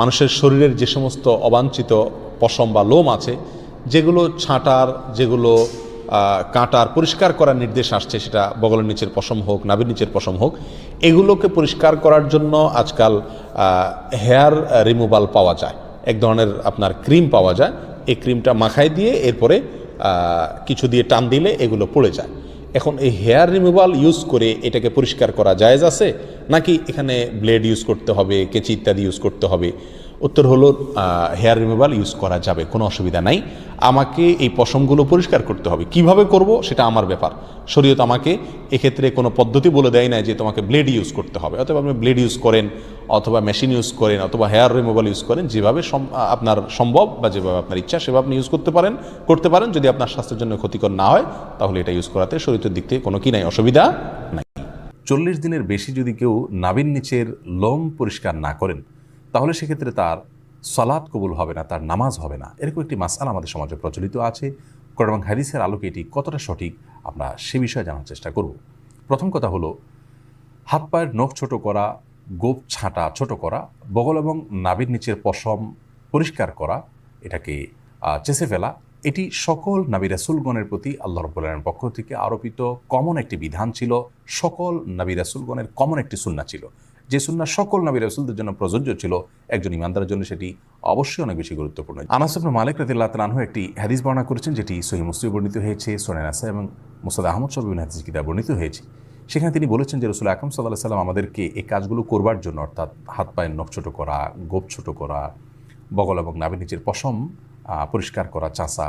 মানুষের শরীরের যে সমস্ত অবাঞ্ছিত পশম বা লোম আছে, যেগুলো ছাঁটার, যেগুলো কাঁটার পরিষ্কার করার নির্দেশ আসছে, সেটা বগলের নিচের পশম হোক, নাভির নিচের পশম হোক, এগুলোকে পরিষ্কার করার জন্য আজকাল হেয়ার রিমুভাল পাওয়া যায়। এক ধরনের আপনার ক্রিম পাওয়া যায়। এই ক্রিমটা মাখায় দিয়ে এরপরে কিছু দিয়ে টান দিলে এগুলো পড়ে যায়। এখন এই হেয়ার রিমুভাল ইউজ করে এটাকে পরিষ্কার করা জায়জ আছে? নাকি এখানে ব্লেড ইউজ করতে হবে, কেঁচি ইত্যাদি ইউজ করতে হবে? উত্তর হলো হেয়ার রিমুভাল ইউজ করা যাবে, কোনো অসুবিধা নাই। আমাকে এই পশমগুলো পরিষ্কার করতে হবে। কীভাবে করব সেটা আমার ব্যাপার। শরীয়ত আমাকে এক্ষেত্রে কোনো পদ্ধতি বলে দেয় না যে তোমাকে ব্লেড ইউজ করতে হবে। অথবা আপনি ব্লেড ইউজ করেন, অথবা মেশিন ইউজ করেন, অথবা হেয়ার রিমুভাল ইউজ করেন, যেভাবে আপনার সম্ভব বা যেভাবে আপনার ইচ্ছা, সেভাবে আপনি ইউজ করতে পারেন করতে পারেন। যদি আপনার স্বাস্থ্যের জন্য ক্ষতিকর না হয়, তাহলে এটা ইউজ করাতে শরীরের দিক থেকে কোনো কি নাই, অসুবিধা নাই। চল্লিশ দিনের বেশি যদি কেউ নাবির নিচের লোম পরিষ্কার না করেন তাহলে সেক্ষেত্রে তার সলাৎ কবুল হবে না, তার নামাজ হবে না। এরকম একটি মাসাল আমাদের সমাজে প্রচলিত আছে। কোরআন হাদিসের আলোকে এটি কতটা সঠিক আমরা সে বিষয়ে জানার চেষ্টা করব। প্রথম কথা হলো, হাত পায়ের নখ ছোট করা, গোপ ছাঁটা ছোট করা, বগল এবং নাবির নিচের পশম পরিষ্কার করা, এটাকে চেষে ফেলা, এটি সকল নাবি রাসুলগণের প্রতি আল্লাহ রব্বুল্লাহের পক্ষ থেকে আরোপিত কমন একটি বিধান ছিল, সকল নাবি রাসুলগণের কমন একটি সুন্না ছিল। যে সুন্না সকল নাবি রসুলদের জন্য প্রযোজ্য ছিল, একজন ইমানদারের জন্য সেটি অবশ্যই অনেক বেশি গুরুত্বপূর্ণ। আনাস ইবনে মালিক রাদিল্লাহ তালানহু একটি হাদিস বর্ণনা করেছেন, যেটি সহি মুসলিম বর্ণিত হয়েছে, সোনেন আসা এবং মুসাদ আহমদ সব বিভিন্ন হাদিস কিতাব বর্ণিত হয়েছে। সেখানে তিনি বলেছেন যে রসুল আকরম সাল্লাহ সাল্লাম আমাদেরকে এই কাজগুলো করবার জন্য, অর্থাৎ হাত পায়ের নখ ছোটো করা, গোপ ছোটো করা, বগল এবং নাভি নিচের পশম পরিষ্কার করা চাষা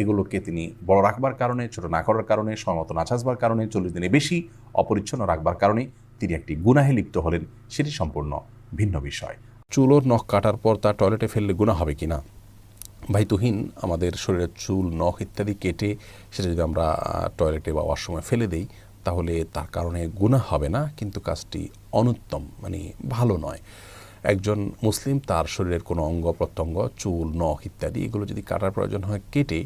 এগুলোকে তিনি বড় রাখবার কারণে, ছোট না করার কারণে, সময়মতো না চাষবার কারণে, চল্লিশ দিনে বেশি অপরিচ্ছন্ন রাখবার কারণে তিনি একটি গুনাহে লিপ্ত হলেন। সেটি সম্পূর্ণ ভিন্ন বিষয়। চুলোর নখ কাটার পর তা টয়লেটে ফেললে গুণা হবে কিনা? ভাই তুহিন, আমাদের শরীরের চুল, নখ ইত্যাদি কেটে সেটা যদি আমরা টয়লেটে বা ওয়াশরুমে ফেলে দেই, তাহলে তার কারণে গুনাহ হবে না, কিন্তু কাজটি অনুত্তম মানে ভালো নয়। একজন মুসলিম, তার শরীরের কোনো অঙ্গ, প্রত্যঙ্গ, চুল, নখ ইত্যাদি, এগুলো যদি কাটার প্রয়োজন হয়, কেটে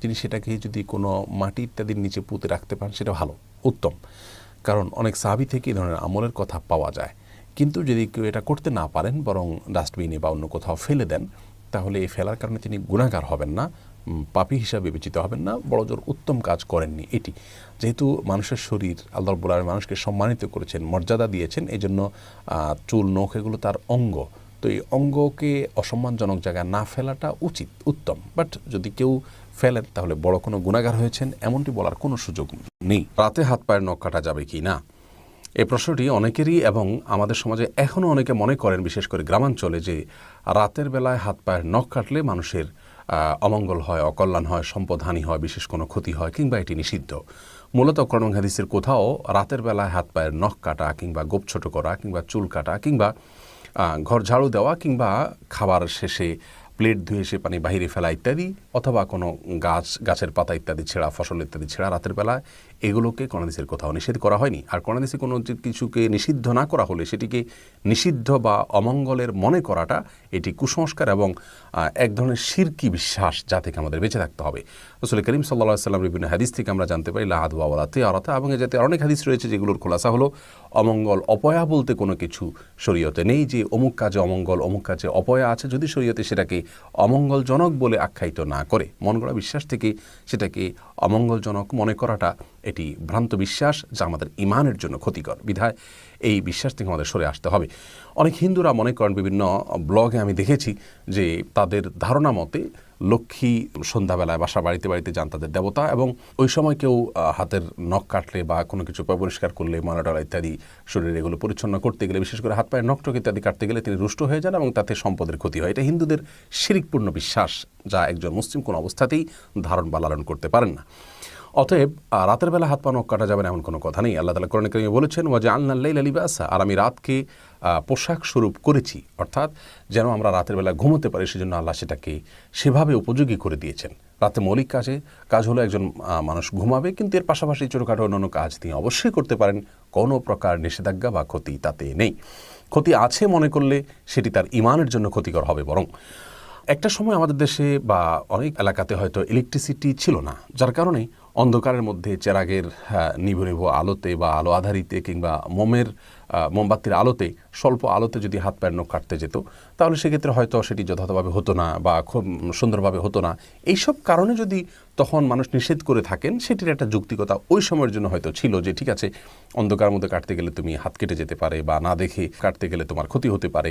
তিনি সেটাকে যদি কোনো মাটি ইত্যাদির নিচে পুঁতে রাখতে পারেন, সেটা ভালো, উত্তম। কারণ অনেক সাহাবি থেকে এই ধরনের আমলের কথা পাওয়া যায়। কিন্তু যদি কেউ এটা করতে না পারেন, বরং ডাস্টবিনে বা অন্য কোথাও ফেলে দেন তাহলে এই ফেলার কারণে তিনি গুণাগার হবেন না পাপী হিসাবে বিবেচিত হবেন না, বড় জোর উত্তম কাজ করেননি এটি। যেহেতু মানুষের শরীর আল্লাহ আলামিন মানুষকে সম্মানিত করেছেন, মর্যাদা দিয়েছেন এই জন্য চুল, নখ এগুলো তার অঙ্গ। তো এই অঙ্গকে অসম্মানজনক জায়গায় না ফেলাটা উচিত, উত্তম। বাট যদি কেউ ফেলেন, তাহলে বড় কোনো গুণাগার হয়েছেন, এমনটি বলার কোনো সুযোগ নেই। রাতে হাত পায়ের নখ কাটা যাবে কি না? এই প্রশ্নটি অনেকেরই এবং আমাদের সমাজে এখনও অনেকে মনে করেন, বিশেষ করে গ্রামাঞ্চলে, যে রাতের বেলায় হাত পায়ের নখ কাটলে মানুষের অমঙ্গল হয়, অকল্যাণ হয় সম্পদহানি হয়, বিশেষ কোনো ক্ষতি হয়, কিংবা এটি নিষিদ্ধ। মূলত করণ হাদিসের কোথাও রাতের বেলায় হাত পায়ের নখ কাটা, কিংবা গোপ ছোট করা, কিংবা চুল কাটা, কিংবা ঘর ঝাড়ু দেওয়া, কিংবা খাবার শেষে প্লেট ধুয়ে সে পানি বাহিরে ফেলা ইত্যাদি, অথবা কোনো গাছ, গাছের পাতা ইত্যাদি ছেঁড়া, ফসল ইত্যাদি ছেঁড়া রাতের বেলায় এগুলোকে কণাদিসের কোথাও নিষেধ করা হয়নি। আর কণাদিসে কোনো কিছুকে নিষিদ্ধ না করা হলে সেটিকে নিষিদ্ধ বা অমঙ্গলের মনে করাটা এটি কুসংস্কার এবং এক ধরনের শিরকি বিশ্বাস যা থেকে আমাদের বেঁচে থাকতে হবে। আসলে করিম সাল্লা সাল্লাম বিভিন্ন হাদিস থেকে আমরা জানতে পারি লাহাদ বাওয়ালাতে আরতা এবং যাতে অনেক হাদিস রয়েছে যেগুলোর খোলাসা হলো, অমঙ্গল অপয়া বলতে কোনো কিছু শরীয়তে নেই যে অমুক কাজে অমঙ্গল, অমুক কাজে অপয়া আছে যদি শরীয়তে সেটাকে অমঙ্গলজনক বলে আখ্যায়িত না করে। মন গড়া বিশ্বাস থেকে সেটাকে অমঙ্গলজনক মনে করাটা এটি ভ্রান্ত বিশ্বাস যা আমাদের ইমানের জন্য ক্ষতিকর। বিধায় এই বিশ্বাস থেকে আমাদের সরে আসতে হবে। অনেক হিন্দুরা মনে করেন বিভিন্ন ব্লগে আমি দেখেছি যে তাদের ধারণা মতে লক্ষ্মী সন্ধ্যাবেলায় বাসা বাড়িতে বাড়িতে যান তাদের দেবতা এবং ওই সময় কেউ হাতের নখ কাটলে বা কোনো কিছু পরিষ্কার করলে মনাটলা ইত্যাদি শরীরে এগুলো পরিচ্ছন্ন করতে গেলে, বিশেষ করে হাত পায়ের নখটক ইত্যাদি কাটতে গেলে তিনি রুষ্ট হয়ে যান এবং তাতে সম্পদের ক্ষতি হয়। এটা হিন্দুদের শিরিকপূর্ণ বিশ্বাস যা একজন মুসলিম কোনো অবস্থাতেই ধারণ বা লালন করতে পারেন না। অতএব রাতের বেলা হাত পা নখ কাটা যাবে না এমন কোনো কথা নেই। আল্লাহ তালা কোরআন কারিমে বলেছেন ওয়াজা আল্লাহ লিবাসা আর আমি রাতকে পোশাক স্বরূপ করেছি। অর্থাৎ, যেন আমরা রাতের বেলা ঘুমোতে পারি, সেজন্য আল্লাহ সেটাকে সেভাবে উপযোগী করে দিয়েছেন। রাতে মৌলিক কাজে, কাজ হলো একজন মানুষ ঘুমাবে, কিন্তু এর পাশাপাশি ছোটোখাটো অন্যান্য কাজ তিনি অবশ্যই করতে পারেন। কোনো প্রকার নিষেধাজ্ঞা বা ক্ষতি তাতে নেই। ক্ষতি আছে মনে করলে সেটি তার ইমানের জন্য ক্ষতিকর হবে বরং, একটা সময় আমাদের দেশে বা অনেক এলাকাতে হয়তো ইলেকট্রিসিটি ছিল না। যার কারণে অন্ধকারের মধ্যে চেরাগের হ্যাঁ, নিভু নিভু আলোতে বা আলো আধারিতে কিংবা মোমের মোমবাতির আলোতে, স্বল্প আলোতে যদি হাত পায়ের নখ কাটতে যেত, তাহলে সেক্ষেত্রে হয়তো সেটি যথাযথভাবে হতো না বা খুব সুন্দরভাবে হতো না। এইসব কারণে যদি তখন মানুষ নিষেধ করে থাকেন, সেটির একটা যুক্তিকতা ওই সময়ের জন্য হয়তো ছিল যে, ঠিক আছে, অন্ধকার মধ্যে কাটতে গেলে তুমি হাত কেটে যেতে পারে বা না দেখে কাটতে গেলে তোমার ক্ষতি হতে পারে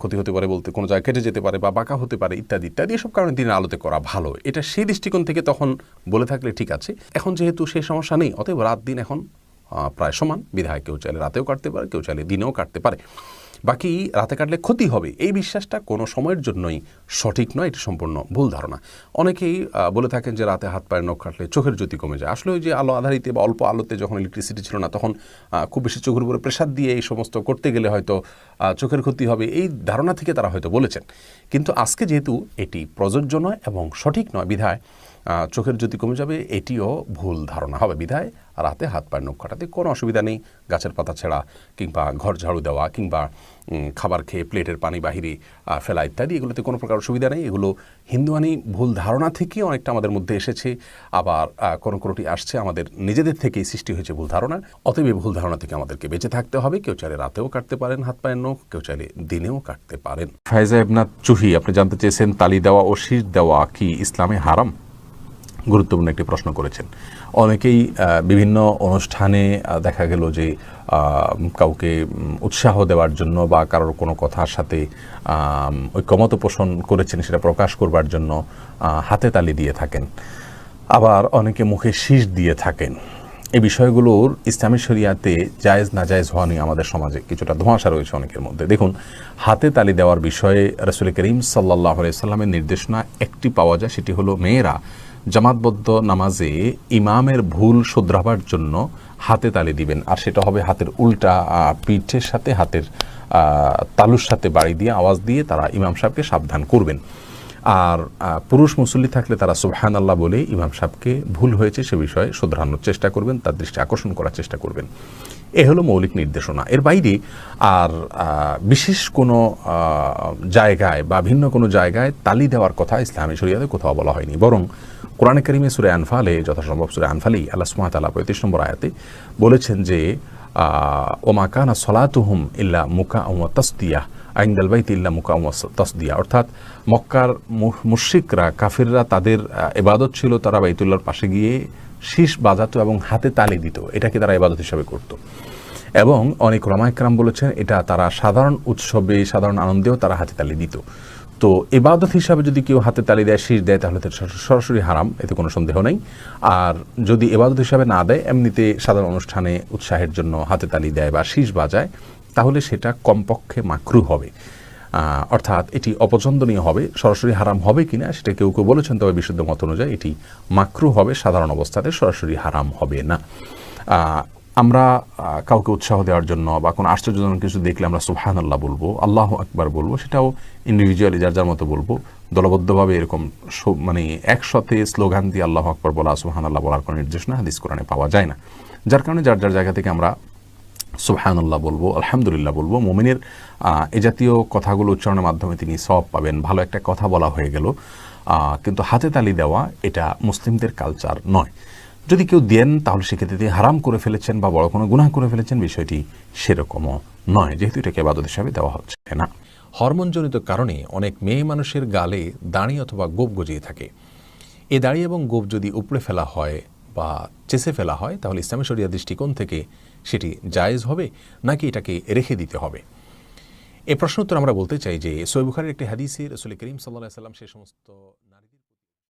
ক্ষতি হতে পারে বলতে কোনো জায়গায় কেটে যেতে পারে বা বাঁকা হতে পারে, ইত্যাদি ইত্যাদি, এসব কারণে দিনের আলোতে করা ভালো। এটা সেই দৃষ্টিকোণ থেকে তখন বলে থাকলে ঠিক আছে। এখন যেহেতু সেই সমস্যা নেই, অতএব রাত দিন এখন প্রায় সমান। বিধায় কেউ চাইলে রাতেও কাটতে পারে, কেউ চাইলে দিনেও কাটতে পারে। বাকি রাতে কাটলে ক্ষতি হবে। এই বিশ্বাসটা কোনো সময়ের জন্যই সঠিক নয়, এটি সম্পূর্ণ ভুল ধারণা। অনেকেই বলে থাকেন যে রাতে হাত পায়ের নখ কাটলে চোখের জ্যোতি কমে যায়। আসলে ওই যে আলো আধারিতে বা অল্প আলোতে যখন ইলেকট্রিসিটি ছিল না, তখন খুব বেশি চোখের উপরে প্রেশার দিয়ে এই সমস্ত করতে গেলে হয়তো চোখের ক্ষতি হবে। এই ধারণা থেকে তারা হয়তো বলেছেন। কিন্তু আজকে যেহেতু এটি প্রযোজ্য নয় এবং সঠিক নয় বিধায় চোখের জ্যোতি কমে যাবে, এটিও ভুল ধারণা। হবে বিধায় রাতে হাত পায়ের নখ কাটাতে কোনো অসুবিধা নেই। গাছের পাতা ছেঁড়া কিংবা ঘর ঝাড়ু দেওয়া কিংবা খাবার খেয়ে প্লেটের পানি বাহিরে ফেলা ইত্যাদি, এগুলোতে কোনো প্রকার অসুবিধা নেই। এগুলো হিন্দুয়ানি ভুল ধারণা থেকে অনেকটা আমাদের মধ্যে এসেছে। আবার কোনো কোনোটি আসছে আমাদের নিজেদের থেকেই সৃষ্টি হয়েছে ভুল ধারণা। অতএব এই ভুল ধারণা থেকে আমাদেরকে বেঁচে থাকতে হবে। কেউ চাইলে রাতেও কাটতে পারেন হাত পায়ের নখ, কেউ চাইলে দিনেও কাটতে পারেন। ফায়জা ইবনাথ চুহি, আপনি জানতে চেয়েছেন তালি দেওয়া ও শীষ দেওয়া কি ইসলামে হারাম? গুরুত্বপূর্ণ একটি প্রশ্ন করেছেন। অনেকেই বিভিন্ন অনুষ্ঠানে দেখা গেল যে কাউকে উৎসাহ দেওয়ার জন্য বা কারোর কোনো কথার সাথে ঐক্যমত পোষণ করেছেন সেটা প্রকাশ করবার জন্য হাতে তালি দিয়ে থাকেন। আবার অনেকে মুখে শীষ দিয়ে থাকেন। এই বিষয়গুলোর ইসলামী শরিয়াতে জায়েজ না জায়েজ হওয়া নিয়ে আমাদের সমাজে কিছুটা ধোঁয়াশা রয়েছে অনেকের মধ্যে। দেখুন, হাতে তালি দেওয়ার বিষয়ে রসুল করিম সাল্লাহ সাল্লামের নির্দেশনা একটি পাওয়া যায়, সেটি হলো, মেয়েরা জামাতবদ্ধ নামাজে ইমামের ভুল শুধরাবার জন্য হাতে তালি দিবেন। আর সেটা হবে হাতের উল্টা পিঠের সাথে, হাতের তালুর সাথে বাড়ি দিয়ে আওয়াজ দিয়ে তারা ইমাম সাহেবকে সাবধান করবেন। আর পুরুষ মুসল্লি থাকলে তারা সুবহান আল্লাহ বলে ইমাম সাহেবকে ভুল হয়েছে সে বিষয়ে শুধরানোর চেষ্টা করবেন, তার দৃষ্টি আকর্ষণ করার চেষ্টা করবেন। এ হলো মৌলিক নির্দেশনা। এর বাইরে আর বিশেষ কোনো জায়গায় বা ভিন্ন কোনো জায়গায় তালি দেওয়ার কথা ইসলামী শরিয়াতে কোথাও বলা হয়নি। বরং কোরআনে করিমে সুরে আনফালে যথাসম্ভব সুরে আনফালেই আল্লাহ সুমাতালা পঁয়ত্রিশ নম্বর আয়াতে বলেছেন যে ওমাকানা সলাতুহুম ইল্লা মুকা ও তসদিয়া আইন্দাল বাইত ইল্লা মুকা ও তসদিয়া। অর্থাৎ মক্কার মু- মুশরিকরা, কাফিররা তাদের এবাদত ছিল তারা বাইতুল্লাহর পাশে গিয়ে শীষ বাজাতো এবং হাতে তালি দিত। এটাকে তারা এবাদত হিসাবে করতো। এবং অনেক রমায়করাম বলেছেন, এটা তারা সাধারণ উৎসবে, সাধারণ আনন্দেও তারা হাতে তালি দিত। তো এবাদত হিসাবে যদি কেউ হাতে তালি দেয়, শীষ দেয়, তাহলে সরাসরি হারাম, এতে কোনো সন্দেহ নেই। আর যদি এবাদত হিসাবে না দেয়, এমনিতে সাধারণ অনুষ্ঠানে উৎসাহের জন্য হাতে তালি দেয় বা শীষ বাজায়। তাহলে সেটা কমপক্ষে মাকরু হবে। অর্থাৎ এটি অপছন্দনীয় হবে, সরাসরি হারাম হবে কিনা সেটা কেউ কেউ বলেছেন, তবে বিশুদ্ধ মত অনুযায়ী এটি মাকরু হবে, সাধারণ অবস্থাতে সরাসরি হারাম হবে না। আমরা কাউকে উৎসাহ দেওয়ার জন্য বা কোনো আশ্চর্যজনক কিছু দেখলে আমরা সুবহান আল্লাহ বলব, আল্লাহ আকবার বলব, সেটাও ইন্ডিভিজুয়ালি যার যার মতো বলব। দলবদ্ধভাবে এরকম মানে একসাথে স্লোগান দিয়ে আল্লাহ আকবার বলা সুবহান আল্লাহ বলার কোনো নির্দেশনা হাদিস কোরআনে পাওয়া যায় না। যার কারণে যার যার জায়গা থেকে আমরা সুবহানাল্লাহ বলব, আলহামদুলিল্লাহ বলব, মোমিনের এ জাতীয় কথাগুলো উচ্চারণের মাধ্যমে তিনি সব পাবেন। ভালো একটা কথা বলা হয়ে গেল। কিন্তু হাতে তালি দেওয়া এটা মুসলিমদের কালচার নয়। যদি কেউ দেন, তাহলে সেক্ষেত্রে তিনি হারাম করে ফেলেছেন বা বড় কোনো গুনাহ করে ফেলেছেন, বিষয়টি সেরকমও নয়। যেহেতু এটাকে আবাদত হিসাবে দেওয়া হচ্ছে না। হরমোনজনিত কারণে অনেক মেয়ে মানুষের গালে দাড়ি অথবা গোপ গজিয়ে থাকে। এ দাড়ি এবং গোপ যদি উপড়ে ফেলা হয় বা চেষে ফেলা হয়, তাহলে ইসলামী শরিয়া দৃষ্টিকোণ থেকে সেটি জায়েজ হবে নাকি এটাকে রেখে দিতে হবে? এ প্রশ্ন উত্তর আমরা বলতে চাই যে সৈবুখারের একটি হাদিসে রসুল করিম সাল্লাহ সাল্লাম সে সমস্ত নারী